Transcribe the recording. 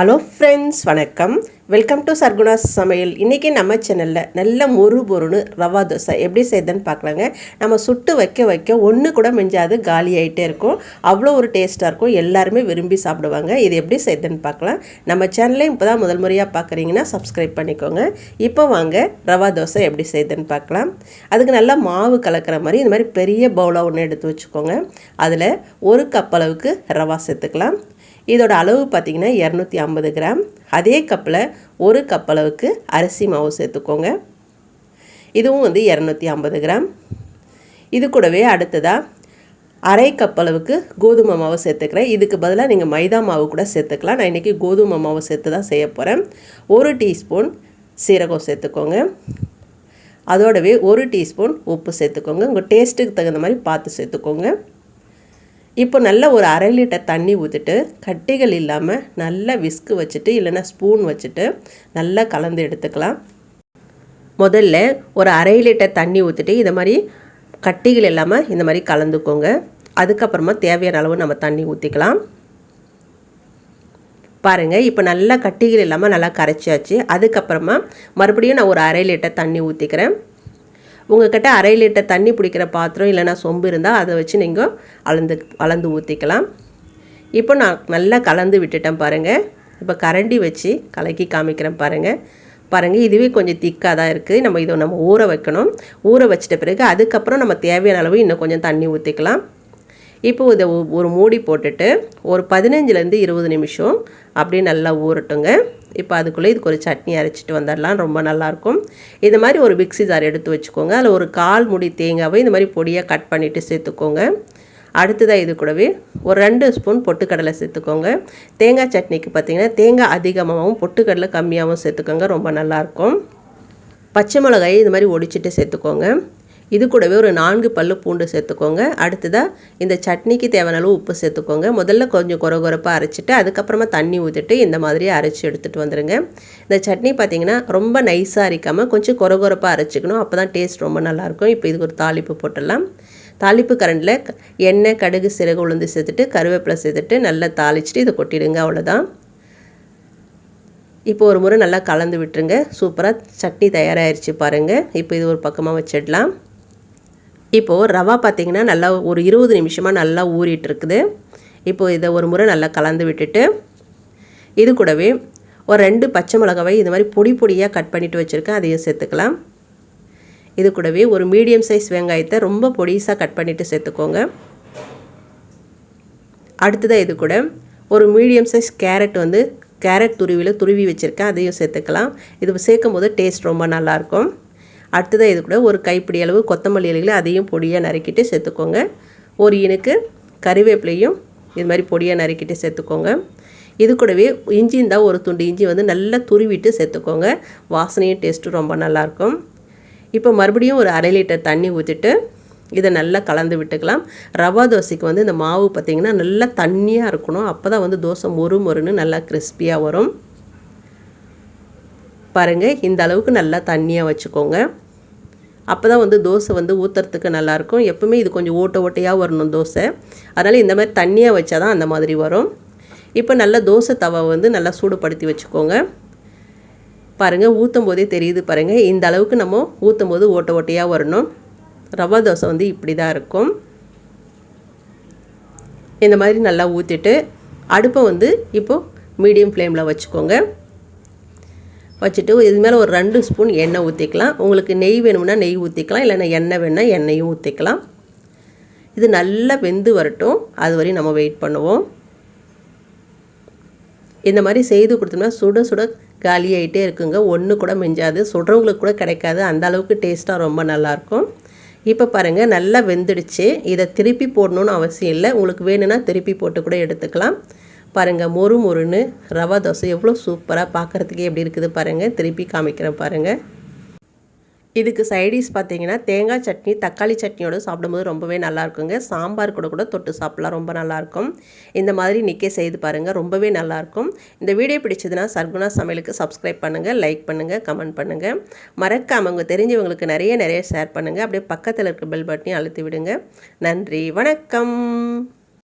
Hello friends வணக்கம். Welcome to Sarguna சமையல். இன்றைக்கி நம்ம சேனலில் நல்ல மொறு பொருன்னு ரவா தோசை எப்படி செய்யுதுன்னு பார்க்கலாங்க. நம்ம சுட்டு வைக்க வைக்க ஒன்று கூட மிஞ்சாது காலி ஆகிட்டே இருக்கும். அவ்வளோ ஒரு டேஸ்ட்டாக இருக்கும். எல்லாருமே விரும்பி சாப்பிடுவாங்க. இது எப்படி செய்யுதுன்னு பார்க்கலாம். நம்ம சேனலை இப்போ தான் முதல் முறையாக பார்க்குறீங்கன்னா சப்ஸ்கிரைப் பண்ணிக்கோங்க. இப்போ வாங்க ரவா தோசை எப்படி செய்யுதுன்னு பார்க்கலாம். அதுக்கு நல்லா மாவு கலக்கிற மாதிரி இந்த மாதிரி பெரிய பவுலாக ஒன்று எடுத்து வச்சுக்கோங்க. அதில் ஒரு கப் அளவுக்கு ரவா சேர்த்துக்கலாம். இதோட அளவு பார்த்திங்கன்னா இரநூத்தி ஐம்பது கிராம். அதே கப்பில் ஒரு கப் அளவுக்கு அரிசி மாவு சேர்த்துக்கோங்க. இதுவும் வந்து இரநூத்தி ஐம்பது கிராம். இது கூடவே அடுத்ததாக அரை கப் அளவுக்கு கோதுமை மாவு சேர்த்துக்கிறேன். இதுக்கு பதிலாக நீங்கள் மைதா மாவு கூட சேர்த்துக்கலாம். நான் இன்றைக்கி கோதுமை மாவு சேர்த்து தான் செய்ய போகிறேன் ஒரு டீஸ்பூன் சீரகம் சேர்த்துக்கோங்க. அதோடவே ஒரு டீஸ்பூன் உப்பு சேர்த்துக்கோங்க. உங்கள் டேஸ்ட்டுக்கு தகுந்த மாதிரி பார்த்து சேர்த்துக்கோங்க. இப்போ நல்ல ஒரு அரை லிட்டர் தண்ணி ஊற்றிட்டு கட்டிகள் இல்லாமல் நல்லா விஸ்கு வச்சுட்டு இல்லைன்னா ஸ்பூன் வச்சுட்டு நல்லா கலந்து எடுத்துக்கலாம். முதல்ல ஒரு அரை லிட்டர் தண்ணி ஊற்றிட்டு இதை மாதிரி கட்டிகள் இல்லாமல் இந்த மாதிரி கலந்துக்கோங்க. அதுக்கப்புறமா தேவையான அளவு நம்ம தண்ணி ஊற்றிக்கலாம் பாருங்கள் இப்போ நல்லா கட்டிகள் இல்லாமல் நல்லா கரைச்சாச்சு. அதுக்கப்புறமா மறுபடியும் நான் ஒரு அரை லிட்டர் தண்ணி ஊற்றிக்கிறேன் உங்கள்கிட்ட அரை லிட்டர் தண்ணி பிடிக்கிற பாத்திரம் இல்லைனா சொம்பு இருந்தால் அதை வச்சு நீங்கள் அளந்து அளந்து ஊற்றிக்கலாம் இப்போ நான் நல்லா கலந்து விட்டுட்டேன் பாருங்கள் இப்போ கரண்டி வச்சு கலக்கி காமிக்கிறேன் பாருங்கள் பாருங்கள் இதுவே கொஞ்சம் திக்காக தான் இருக்குது நம்ம இதை நம்ம ஊற வைக்கணும். ஊற வச்சிட்ட பிறகு அதுக்கப்புறம் நம்ம தேவையான அளவு இன்னும் கொஞ்சம் தண்ணி ஊற்றிக்கலாம் இப்போ இதை ஒரு மூடி போட்டுட்டு ஒரு பதினஞ்சுலேருந்து இருபது நிமிஷம் அப்படியே நல்லா ஊறட்டுங்க. இப்போ அதுக்குள்ளே இதுக்கு ஒரு சட்னி அரைச்சிட்டு வந்துடலாம் ரொம்ப நல்லாயிருக்கும் இது மாதிரி ஒரு மிக்சி ஜார் எடுத்து வச்சுக்கோங்க. அதில் ஒரு கால் முடி தேங்காவை இந்த மாதிரி பொடியாக கட் பண்ணிவிட்டு சேர்த்துக்கோங்க. அடுத்ததாக இது கூடவே ஒரு ரெண்டு ஸ்பூன் பொட்டுக்கடலை சேர்த்துக்கோங்க. தேங்காய் சட்னிக்கு பார்த்திங்கன்னா தேங்காய் அதிகமாகவும் பொட்டுக்கடலை கம்மியாகவும் சேர்த்துக்கோங்க ரொம்ப நல்லாயிருக்கும் பச்சை மிளகாயை இது மாதிரி ஒடிச்சிட்டு சேர்த்துக்கோங்க. இது கூடவே ஒரு நான்கு பல்லு பூண்டு சேர்த்துக்கோங்க. அடுத்ததாக இந்த சட்னிக்கு தேவையான அளவு உப்பு சேர்த்துக்கோங்க. முதல்ல கொஞ்சம் குறை குறைப்பாக அரைச்சிட்டு அதுக்கப்புறமா தண்ணி ஊற்றிட்டு இந்த மாதிரி அரைச்சி எடுத்துகிட்டு வந்துடுங்க இந்த சட்னி பார்த்திங்கன்னா ரொம்ப நைஸாக அரைக்காமல் கொஞ்சம் குறை குறைப்பாக அரைச்சிக்கணும். அப்போ தான் டேஸ்ட் ரொம்ப நல்லாயிருக்கும். இப்போ இதுக்கு ஒரு தாளிப்பு போட்டுடலாம். தாளிப்பு கரண்டில் எண்ணெய் கடுகு சிறகு உளுந்து சேர்த்துட்டு கருவேப்பிலை சேர்த்துட்டு நல்லா தாளிச்சிட்டு இதை கொட்டிடுங்க அவ்வளோதான் இப்போ ஒரு முறை நல்லா கலந்து விட்டுருங்க. சூப்பராக சட்னி தயாராகிடுச்சு பாருங்கள் இப்போ இது ஒரு பக்கமாக வச்சிடலாம். இப்போது ரவா பார்த்திங்கன்னா நல்லா ஒரு இருபது நிமிஷமாக நல்லா ஊறிட்டுருக்குது. இப்போது இதை ஒரு முறை நல்லா கலந்து விட்டுட்டு இது கூடவே ஒரு ரெண்டு பச்சை மிளகாவை இது மாதிரி பொடி பொடியாக கட் பண்ணிவிட்டு வச்சுருக்கேன் அதையும் சேர்த்துக்கலாம். இது கூடவே ஒரு மீடியம் சைஸ் வெங்காயத்தை ரொம்ப பொடிசாக கட் பண்ணிவிட்டு சேர்த்துக்கோங்க. அடுத்ததாக இது கூட ஒரு மீடியம் சைஸ் கேரட் வந்து கேரட் துருவியில் துருவி வச்சுருக்கேன் அதையும் சேர்த்துக்கலாம். இது சேர்க்கும் போது டேஸ்ட் ரொம்ப நல்லாயிருக்கும் அடுத்ததாக இது கூட ஒரு கைப்பிடி அளவு கொத்தமல்லி இலைகளை அதையும் பொடியாக நறுக்கிட்டு சேர்த்துக்கோங்க. ஒரு இனுக்கு கறிவேப்பிலையும் இது மாதிரி பொடியாக நறுக்கிட்டு சேர்த்துக்கோங்க. இது கூடவே இஞ்சி இருந்தால் ஒரு துண்டு இஞ்சி வந்து நல்லா துருவிட்டு சேர்த்துக்கோங்க. வாசனையும் டேஸ்ட்டும் ரொம்ப நல்லாயிருக்கும். இப்போ மறுபடியும் ஒரு அரை லிட்டர் தண்ணி ஊற்றிட்டு இதை நல்லா கலந்து விட்டுக்கலாம். ரவா தோசைக்கு வந்து இந்த மாவு பார்த்திங்கன்னா நல்லா தண்ணியாக இருக்கணும். அப்போ தான் வந்து தோசை மொறு மொறுன்னு நல்லா கிறிஸ்பியாக வரும். பாருங்கள் இந்த அளவுக்கு நல்லா தண்ணியாக வச்சுக்கோங்க. அப்போ தான் வந்து தோசை வந்து ஊற்றுறதுக்கு நல்லாயிருக்கும் எப்பவுமே இது கொஞ்சம் ஓட்ட ஓட்டையாக வரணும் தோசை. அதனால் இந்த மாதிரி தண்ணியாக வச்சா தான் அந்த மாதிரி வரும். இப்போ நல்லா தோசை தவை வந்து நல்லா சூடுபடுத்தி வச்சுக்கோங்க. பாருங்கள் ஊற்றும் போதே தெரியுது பாருங்கள் இந்த அளவுக்கு நம்ம ஊற்றும் போது ஓட்ட ஓட்டையாக வரணும். ரவா தோசை வந்து இப்படி தான் இருக்கும். இந்த மாதிரி நல்லா ஊற்றிட்டு அடுப்பை வந்து இப்போது மீடியம் ஃப்ளேமில் வச்சுக்கோங்க. வச்சுட்டு இது மேலே ஒரு ரெண்டு ஸ்பூன் எண்ணெய் ஊற்றிக்கலாம் உங்களுக்கு நெய் வேணும்னா நெய் ஊற்றிக்கலாம் இல்லைன்னா எண்ணெய் வேணால் எண்ணெயும் ஊற்றிக்கலாம் இது நல்லா வெந்து வரட்டும். அது வரையும் நம்ம வெயிட் பண்ணுவோம். இந்த மாதிரி செய்து கொடுத்தோம்னா சுட சுட காலியாகிட்டே இருக்குங்க. ஒன்று கூட மிஞ்சாது. சுடுறவங்களுக்கு கூட கிடைக்காது. அந்த அளவுக்கு டேஸ்ட்டாக ரொம்ப நல்லாயிருக்கும். இப்போ பாருங்கள் நல்லா வெந்துடுச்சு. இதை திருப்பி போடணுன்னு அவசியம் இல்லை. உங்களுக்கு வேணும்னா திருப்பி போட்டு கூட எடுத்துக்கலாம். பாருங்கள் மொறு மொறுன்னு ரவா தோசை எவ்வளோ சூப்பராக பார்க்குறதுக்கே எப்படி இருக்குது பாருங்கள் திருப்பி காமிக்கிறேன் பாருங்கள் இதுக்கு சைடிஷ் பார்த்தீங்கன்னா தேங்காய் சட்னி தக்காளி சட்னியோடு சாப்பிடும்போது ரொம்பவே நல்லாயிருக்குங்க சாம்பார் கூட கூட தொட்டு சாப்பிட்லாம் ரொம்ப நல்லாயிருக்கும் இந்த மாதிரி நிற்கே செய்து பாருங்கள் ரொம்பவே நல்லாயிருக்கும் இந்த வீடியோ பிடிச்சதுன்னா சர்குணா சமையலுக்கு சப்ஸ்கிரைப் பண்ணுங்கள் லைக் பண்ணுங்கள் கமெண்ட் பண்ணுங்கள் மறக்காமல் உங்கள் தெரிஞ்சவங்களுக்கு நிறைய நிறைய ஷேர் பண்ணுங்கள் அப்படியே பக்கத்தில் இருக்க பெல் பட்டனையும் அழுத்தி விடுங்க. நன்றி வணக்கம்.